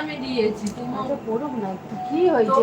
আমি দিয়েছি তোমার আচ্ছা পড়ুক না কি হয়েছে?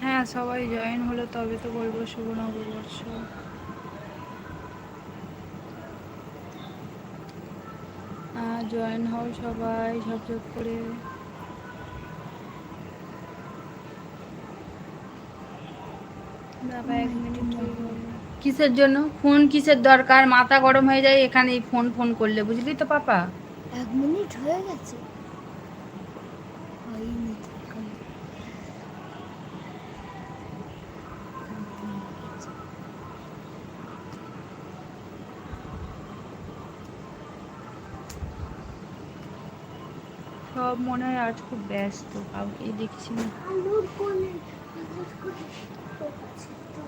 হ্যাঁ সবাই জয়েন হলো তবে তো বলব শুভ নববর্ষ জয়েন হও সবাই করে। মিনিট হয়ে গেল। কিসের জন্য? ফোন কিসের দরকার? মাথা গরম হয়ে যায় এখানে ফোন ফোন করলে। বুঝলি তো, পাপা? এক মিনিট হয়ে গেছে। হয়নি সব মনে হয় আজ খুব ব্যস্ত কাউকেই দেখছি না আলুর কোলে আলুর কোলে পড়ছে তো।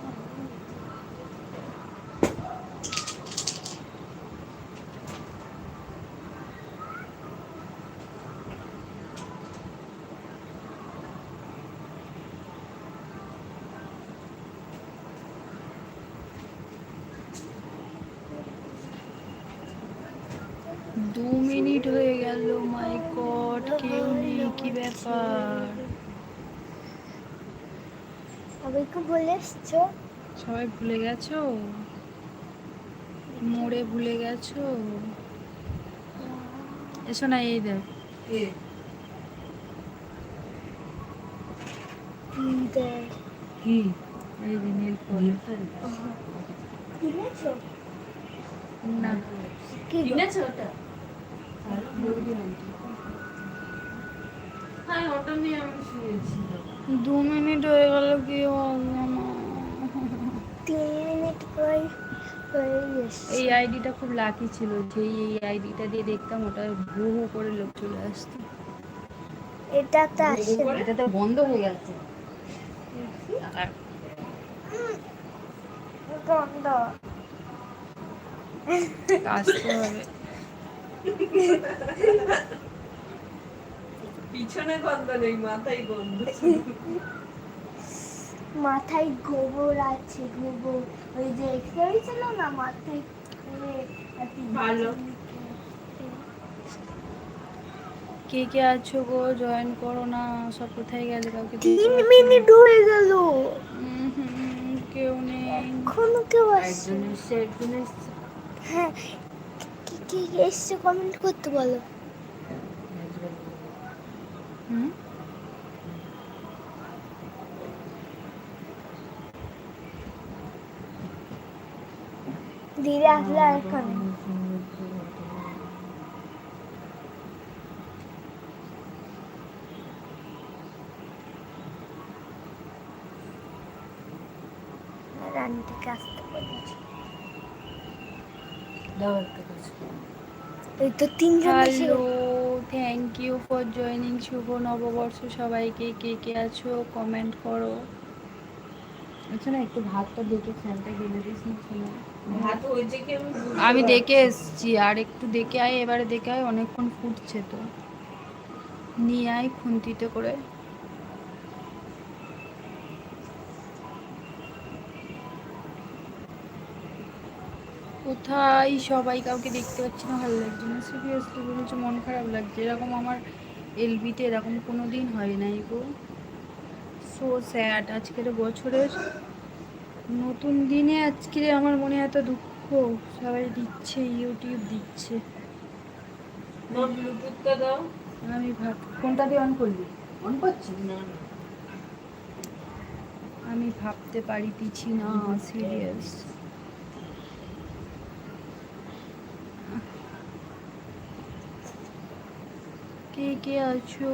দু মিনিট হয়ে গেল মাই গড কেউ নেই কি ব্যাপার সবাইকে বলে এসছো? সবাই ভুলে গেছো? মোড়ে ভুলে গেছো? এসো না এই দেখ। কি? এই যে নীল কিনেছো? না। কি কিনেছো ওটা? হ্যাঁ ওটা নিয়ে আমি শুয়েছি দু মিনিট হয়ে গেল কি তিন মিনিট পর এই আইডিটা খুব লাকি ছিল যেই এই আইডিটা দিয়ে দেখতাম ওটা হু হু করে লোক চলে আসতো। এটা তো আসে এটা তো বন্ধ হয়ে গেছে। গন্ধ আসতে হবে। পিছনে গন্ধ নেই মাথায় গন্ধ। মাথায় গোবর আছে গোবর। ওই যে এক্সরে ছিল না মাথায় ভালো। কে কে আছো গো? জয়েন করো না সব কোথায় গেলে কাউকে তিন মিনিট হয়ে গেল। কেউ নেই। এখনও কেউ আসছে? একজন এসছে একজন এসছে। হ্যাঁ কি কি এসছে? কমেন্ট করতে বলো। ধীরে আসলে আর এখানে রানীটাকে আসতে বলেছি এই তো তিনজন ইউ ফর জয়নিং শুভ নববর্ষ সবাইকে কে কে আছো কমেন্ট করো। আচ্ছা না একটু ভাতটা দেখে ফ্যানটা গেলে দিস না শোনা ভাত হয়েছে কি আমি আমি দেখে এসেছি আর একটু দেখে আয় এবারে দেখে আয় অনেকক্ষণ ফুটছে তো। নিয়ে আয় খুন্তিতে করে। কোথায়? সবাই কাউকে দেখতে পাচ্ছি না ভালো লাগছে না। সিরিয়াসলি বলেছে মন খারাপ লাগছে। এরকম আমার এলবিতে এরকম কোনো দিন হয় নাই গো। সো স্যাড আজকের বছরের নতুন দিনে আজকে আমার মনে এত দুঃখ। সবাই দিচ্ছে ইউটিউব দিচ্ছে। আমি ভাব কোনটা দিয়ে অন করলি? অন করছি? না না। আমি ভাবতে পারিতেছি না সিরিয়াস কে কে আছো?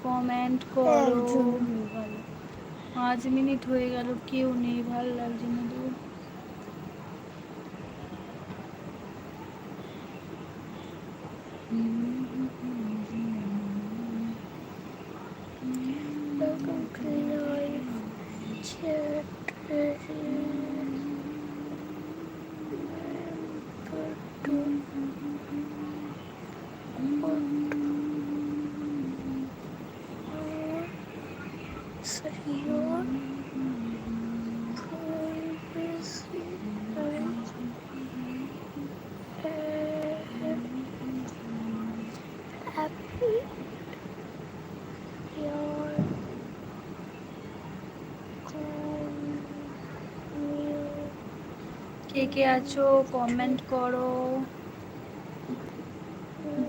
কমেন্ট করো। পাঁচ মিনিট হয়ে গেল কেউ নেই ভালো লাগছে না। কে কে আছো? কমেন্ট করো।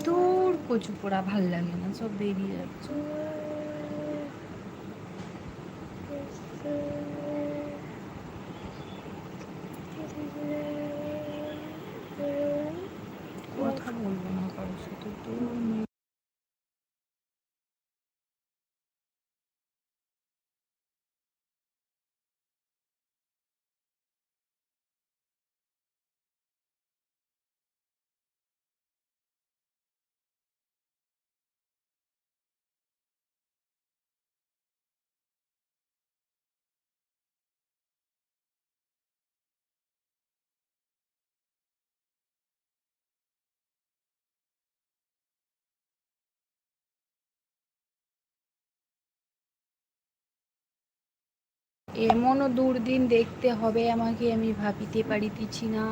দূর কচু পোড়া ভালো লাগে না সব বেরিয়ে যাচ্ছে কথা বলব না কারোর সাথে দূর নিয়ে এমনও দুর্দিন দেখতে হবে আমাকে আমি ভাবিতে পারিতেছি না।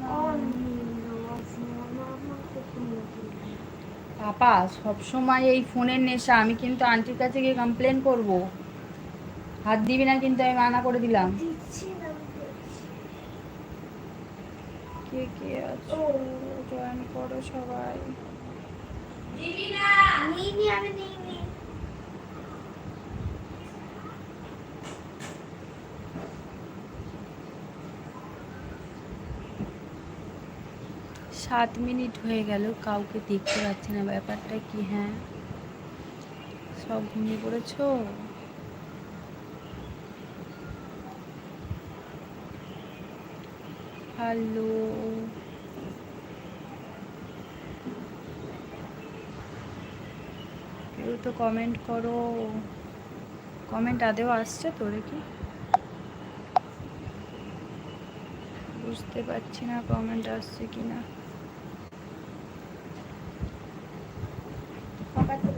না। পাপা সবসময় এই ফোনের নেশা আমি কিন্তু আন্টির কাছে গিয়ে কমপ্লেন করব। হাত দিবি না কিন্তু আমি মানা করে দিলাম। কে কে আছো? জয়েন করো সবাই। নিইনি আমি নিইনি সাত মিনিট হয়ে গেল, কাউকে দেখতে পাচ্ছি না। ব্যাপারটা কি হ্যাঁ? সব ঘুমিয়ে পড়েছো? হ্যালো? কেউ তো কমেন্ট করো। কমেন্ট আদেও আসছে তো দেখি। বুঝতে পারছি না কমেন্ট আসছে কি না পাপাতে বালিশ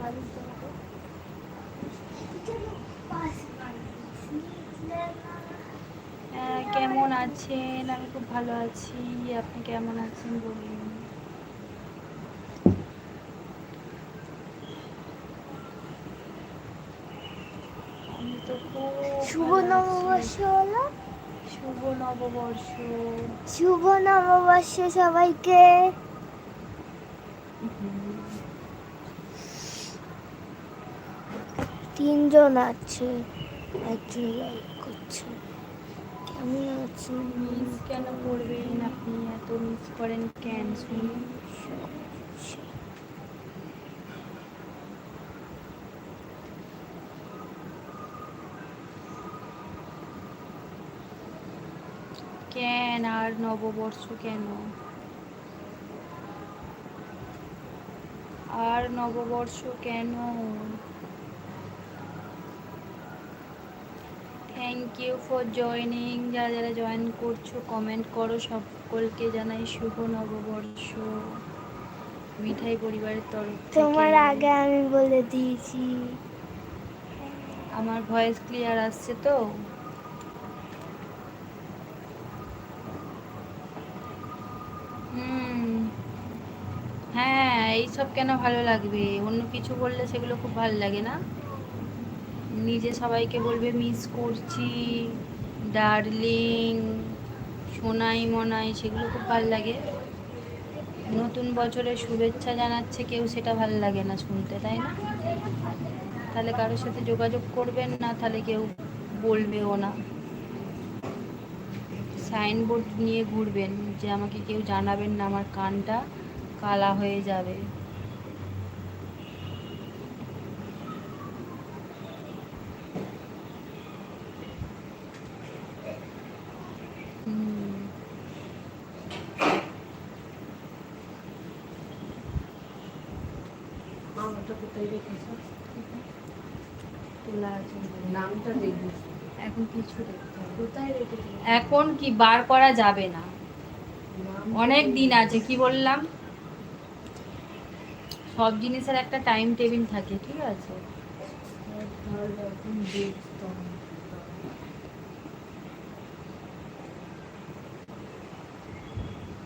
দেবো চলো পাশ বালিশ হ্যাঁ কেমন আছেন? আমি খুব ভালো আছি। আপনি কেমন আছেন বলুন? আমি তো খুব শুভ নববর্ষ হলো। শুভ নববর্ষ। শুভ নববর্ষ সবাইকে। তিনজন আছে, একজন লাইক করছে। কেমন আছেন? কেন করবেন আপনি? এত মিস করেন কেন? শুনি কেন আর নববর্ষ কেন? আর নববর্ষ কেন? থ্যাংক ইউ ফর জয়নিং যারা যারা জয়েন করছ কমেন্ট করো। সকলকে জানাই শুভ নববর্ষ। মিঠাই পরিবারের তরফ তোমার আগে আমি বলে দিয়েছি। আমার ভয়েস ক্লিয়ার আসছে তো? হ্যাঁ এইসব কেন ভালো লাগবে? অন্য কিছু বললে সেগুলো খুব ভালো লাগে না? নিজে সবাইকে বলবে মিস করছি ডার্লিং সোনাই মনাই, সেগুলো খুব ভালো লাগে। নতুন বছরের শুভেচ্ছা জানাচ্ছে, কেউ সেটা ভালো লাগে না শুনতে, তাই না? তাহলে কারোর সাথে যোগাযোগ করবেন না, তাহলে কেউ বলবেও না। সাইনবোর্ড নিয়ে ঘুরবেন, যে আমাকে কেউ জানাবেন না, আমার কানটা কালা হয়ে যাবে ওটা কোথায় রেখেছো তোলা আছে নামটা এখন কিছু কি বার করা যাবে না। অনেক দিন আছে কি বললাম? সব জিনিসের একটা টাইম টেবিল থাকে ঠিক আছে?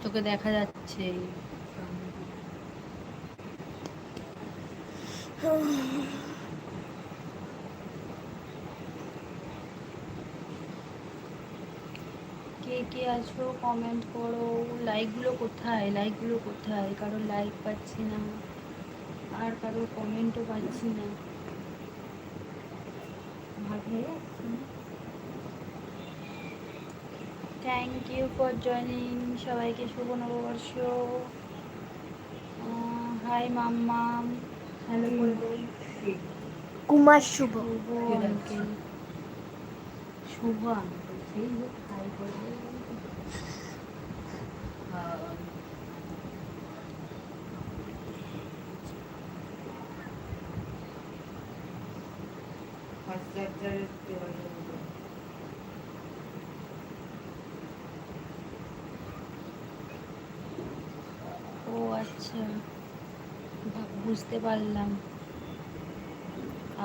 তোকে দেখা যাচ্ছে। কে কে আছো? কমেন্ট করো। লাইকগুলো কোথায়? লাইকগুলো কোথায়? কারও লাইক পাচ্ছি না। আর কারও কমেন্টও পাচ্ছি না। যাচ্ছে থ্যাংক ইউ ফর জয়নিং সবাইকে শুভ নববর্ষ। হাই বলব কুমার শুভ। শুভ আঙ্কেল শুভ আঙ্কেল সেই হোক হাই বলব ফার্স্ট চার্জারের দেওয়া যাবে ও আচ্ছা বা- বুঝতে পারলাম।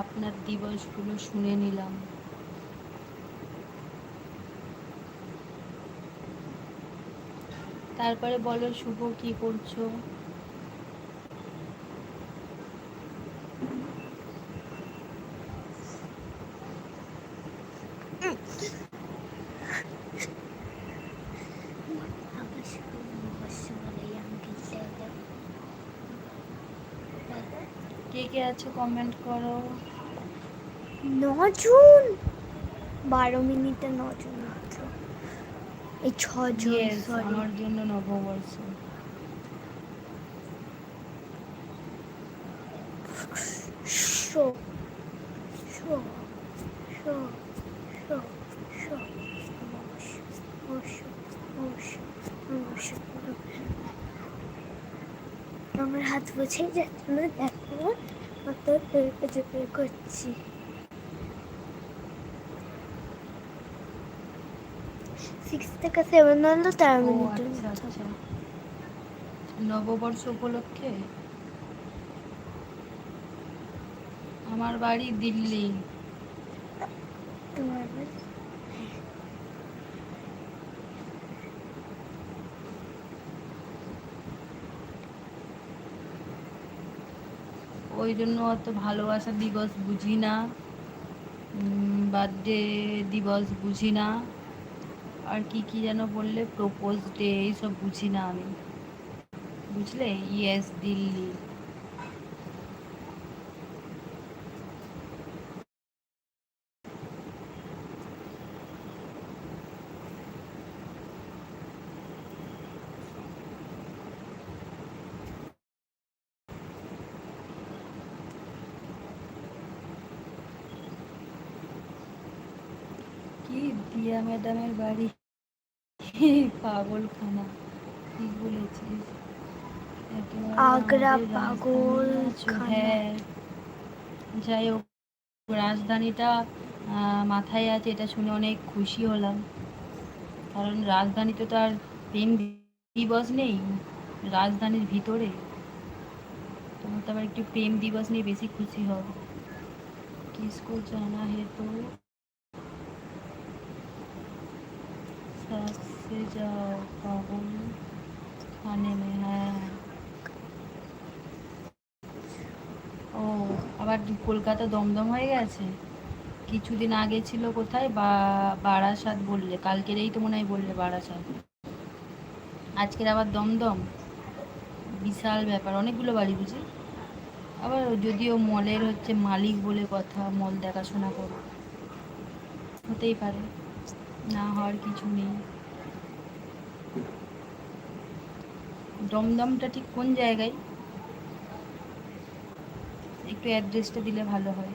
আপনার দিবসগুলো শুনে নিলাম। তারপরে বলো শুভ কি করছ আবার শুভ নববর্ষ বলে এই আঙ্কেলটা দাও। কে আছে কমেন্ট করো? নজন বারো মিনিটে নজন মাত্র। এই ছজন সরি আমার জন্য নববর্ষ show show show show show আমার হাত বুঝেই যাচ্ছে না করছি সিক্স থেকে সেভেন হলো তেরো ও মিনিটের আচ্ছা মতো। আচ্ছা। নববর্ষ উপলক্ষে? আমার বাড়ি দিল্লি তোমার বাড়ি? ওই জন্য অত ভালোবাসা দিবস বুঝি না। বার্থডে দিবস বুঝি না। আর কি কি যেন বললে প্রপোজ ডে এইসব বুঝি না আমি। বুঝলে? ইয়েস দিল্লি কি দিয়া ম্যাডামের বাড়ি। পাগলখানা কি বলেছিস। আগ্রা রাজধানী হ্যাঁ যাই হোক রাজধানীটা মাথায় আছে এটা শুনে অনেক খুশি হলাম। কারণ রাজধানীতে তো আর প্রেম দিবস নেই রাজধানীর ভিতরে। তোমার তো আবার একটু প্রেম দিবস নিয়ে বেশি খুশি হও। কিসকো জানা হে তো। से जाओ पागल खाने में হ্যাঁ ও আবার কলকাতা দমদম হয়ে গেছে কিছুদিন আগে ছিল কোথায় বা বারাসাত বললে কালকেরেই তো মনে হয় বললে বারাসাত আজকের আবার দমদম বিশাল ব্যাপার অনেকগুলো বাড়ি বুঝি আবার যদিও মলের হচ্ছে মালিক বলে কথা মল দেখাশোনা করো হতেই পারে না হওয়ার কিছু নেই। দমদমটা ঠিক কোন জায়গায়? একটু অ্যাড্রেসটা দিলে ভালো হয়।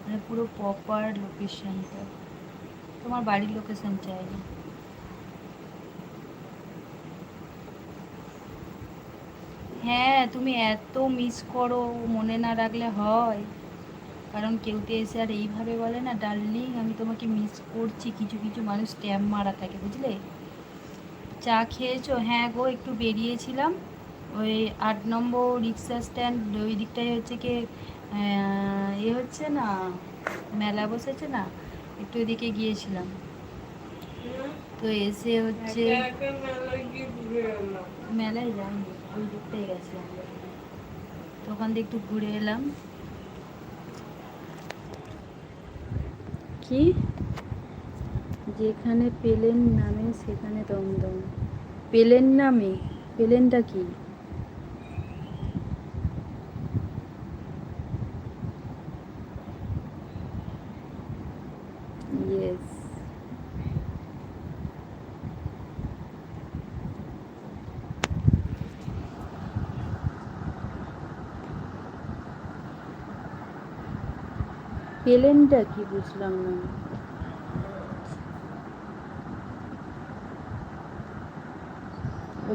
মানে পুরো প্রপার লোকেশনটা তোমার বাড়ির লোকেশন চাই। না হ্যাঁ তুমি এত মিস করো, মনে না রাখলে হয়। কারণ কেউ তো এসে আর এইভাবে বলে না ডার্লিং আমি তোমাকে মিস করছি। কিছু কিছু মানুষ স্ট্যাম্প মারা থাকে বুঝলে? চা খেয়েছো? হ্যাঁ গো একটু বেরিয়েছিলাম। ওই আট নম্বর রিক্সা স্ট্যান্ড ওই দিকটায় হচ্ছে কি এ হচ্ছে না মেলা বসেছে না একটু ওইদিকে গিয়েছিলাম। তো এসে হচ্ছে মেলায় যাইনি ওই দিকটাই গেছিলাম। তো ওখান থেকে একটু ঘুরে এলাম। কি যেখানে পেলেন নামে সেখানে দমদম। পেলেন নামে? পেলেনটা কি ইয়েস পেলেনটা কি বুঝলাম না।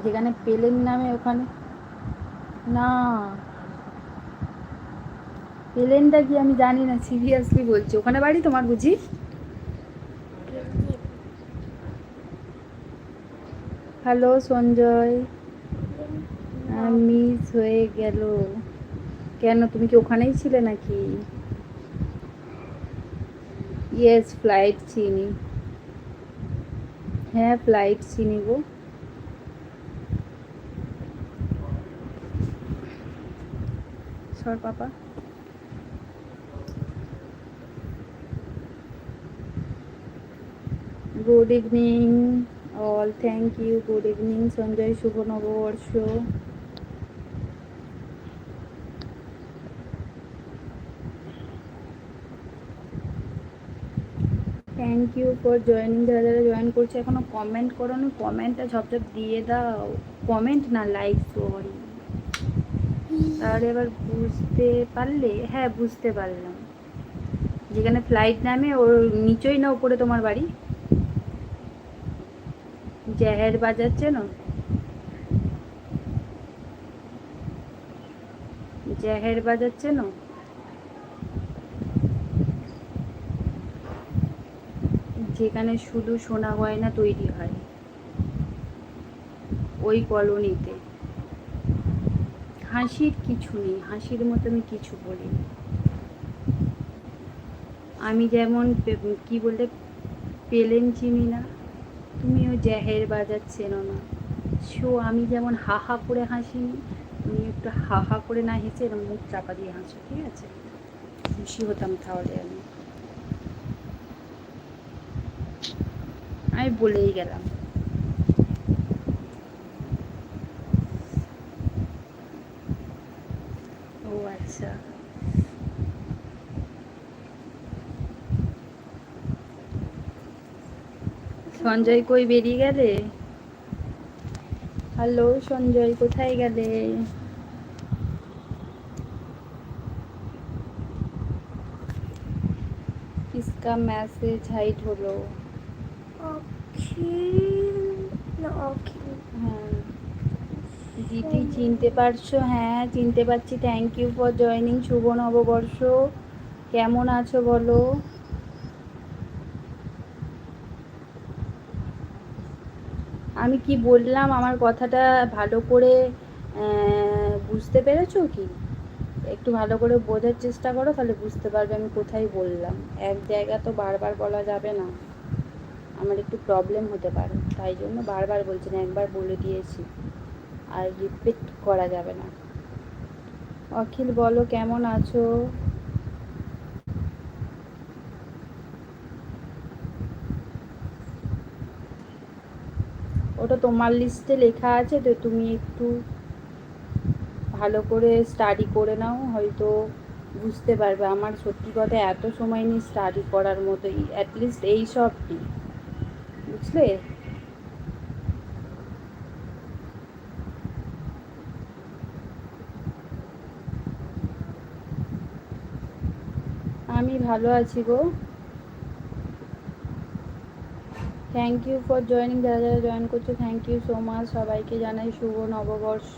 যেখানে পেলেন নামে ওখানে। না। পেলেনটা কি আমি জানি না সিরিয়াসলি বলছি। ওখানে বাড়ি তোমার বুঝি? হ্যালো সঞ্জয়। মিস হয়ে গেল। কেন, তুমি কি ওখানেই ছিলে নাকি? ইয়েস ফ্লাইট চিনি। হ্যাঁ ফ্লাইট চিনি গো। সর পাপা। Good evening all thank you good evening Sanjay, শুভ নববর্ষ। থ্যাংক ইউ ফর জয়েনিং যারা যারা জয়েন করছে। এখনও কমেন্ট করো না কমেন্টটা ঝপঝপ দিয়ে দাও। কমেন্ট না লাইক সরি তাহলে এবার বুঝতে পারলে হ্যাঁ বুঝতে পারলাম। যেখানে ফ্লাইট নামে, ওর নিচই না উপরে তোমার বাড়ি? জাহের বাজার, চেনো? জাহের বাজার, চেনো? যেখানে শুধু সোনা গয়না তৈরি হয়। ওই কলোনিতে। হাসির কিছু নেই, হাসির মতো আমি কিছু বলিনি। আমি যেমন কি বললে, পেলেন চিনি না, তুমিও জাহের বাজার চেনো না। সো আমি যেমন হা হা করে হাসিনি, তুমি একটু হা হা করে না হেসে এরকম মুখ চাপা দিয়ে হাসো, ঠিক আছে? খুশি হতাম তাহলে আমি। আমি বলেই গেলাম। ও আচ্ছা। সঞ্জয় কই বেরিয়ে গেলে? হ্যালো, সঞ্জয় কোথায় গেলে? কিসকা মেসেজ হাইট হলো। অখিল হ্যাঁ। চিনতে পারছ? হ্যাঁ চিনতে পারছি। থ্যাংক ইউ ফর জয়নিং শুভ নববর্ষ। কেমন আছো বলো? আমি কি বললাম, আমার কথাটা ভালো করে বুঝতে পেরেছ কি? একটু ভালো করে বোঝার চেষ্টা করো, তাহলে বুঝতে পারবে আমি কোথায় বললাম। এক জায়গা তো বারবার বলা যাবে না। আমার একটু প্রবলেম হতে পারে। তাই জন্য বারবার বলছি না, একবার বলে দিয়েছি। আর রিপিট করা যাবে না। অখিল, বলো কেমন আছো? ওটা তোমার লিস্টে লেখা আছে, তো তুমি একটু ভালো করে স্টাডি করে নাও, হয়তো বুঝতে পারবে। আমার সত্যি কথা এত সময় নেই স্টাডি করার মতো অ্যাটলিস্ট এই সবটি। বুঝলে? আমি ভালো আছি গো। থ্যাংক ইউ ফর জয়নিং যারা যারা জয়েন করছে থ্যাংক ইউ সো মাচ সবাইকে জানাই শুভ নববর্ষ।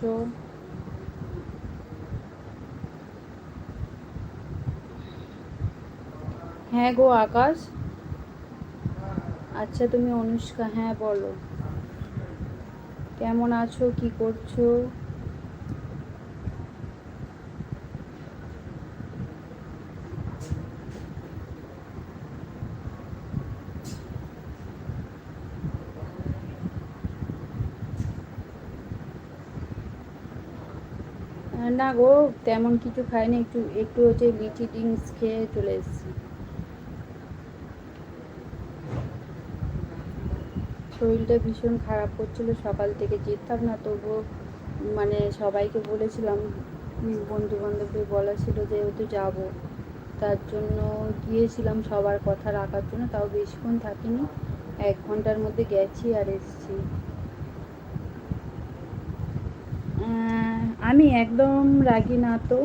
হ্যাঁ গো, আকাশ। আচ্ছা তুমি অনুষ্কা হ্যাঁ বলো। কেমন আছো? কি করছ? না গো, তেমন কিছু খাইনি। একটু একটু হচ্ছে লিচি ড্রিঙ্কস খেয়ে চলে এসেছি। শরীরটা ভীষণ খারাপ করছিল সকাল থেকে যেতাম না, তবুও মানে সবাইকে বলেছিলাম বন্ধু বান্ধবদের বলা ছিল যে যেহেতু যাব। তার জন্য গিয়েছিলাম সবার কথা রাখার জন্য, তাও বেশিক্ষণ থাকিনি, এক ঘণ্টার মধ্যে গেছি আর এসেছি। আমি একদম রাগি না তো।